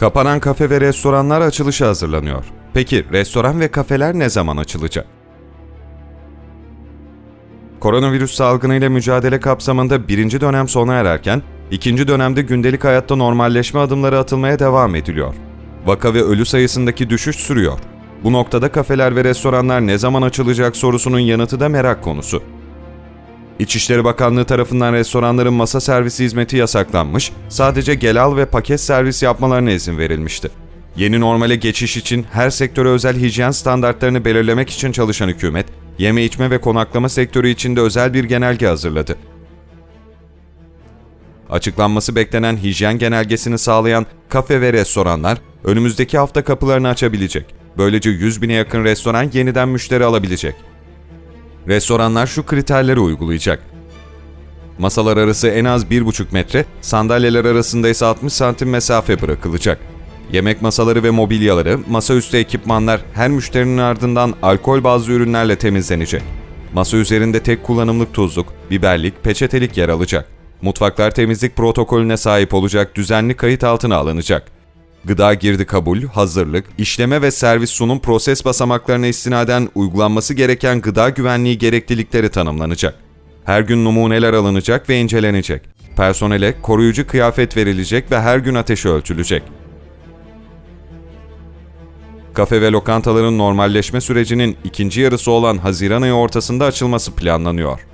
Kapanan kafe ve restoranlar açılışa hazırlanıyor. Peki restoran ve kafeler ne zaman açılacak? Koronavirüs salgınıyla mücadele kapsamında birinci dönem sona ererken, ikinci dönemde gündelik hayatta normalleşme adımları atılmaya devam ediliyor. Vaka ve ölü sayısındaki düşüş sürüyor. Bu noktada kafeler ve restoranlar ne zaman açılacak sorusunun yanıtı da merak konusu. İçişleri Bakanlığı tarafından restoranların masa servisi hizmeti yasaklanmış, sadece gel al ve paket servis yapmalarına izin verilmişti. Yeni normale geçiş için her sektöre özel hijyen standartlarını belirlemek için çalışan hükümet, yeme içme ve konaklama sektörü için de özel bir genelge hazırladı. Açıklanması beklenen hijyen genelgesini sağlayan kafe ve restoranlar önümüzdeki hafta kapılarını açabilecek. Böylece 100 bine yakın restoran yeniden müşteri alabilecek. Restoranlar şu kriterleri uygulayacak. Masalar arası en az 1,5 metre, sandalyeler arasında ise 60 santim mesafe bırakılacak. Yemek masaları ve mobilyaları, masaüstü ekipmanlar her müşterinin ardından alkol bazlı ürünlerle temizlenecek. Masa üzerinde tek kullanımlık tuzluk, biberlik, peçetelik yer alacak. Mutfaklar temizlik protokolüne sahip olacak düzenli kayıt altına alınacak. Gıda girdi kabul, hazırlık, işleme ve servis sunum proses basamaklarına istinaden uygulanması gereken gıda güvenliği gereklilikleri tanımlanacak. Her gün numuneler alınacak ve incelenecek. Personele koruyucu kıyafet verilecek ve her gün ateşi ölçülecek. Kafe ve lokantaların normalleşme sürecinin ikinci yarısı olan Haziran ayı ortasında açılması planlanıyor.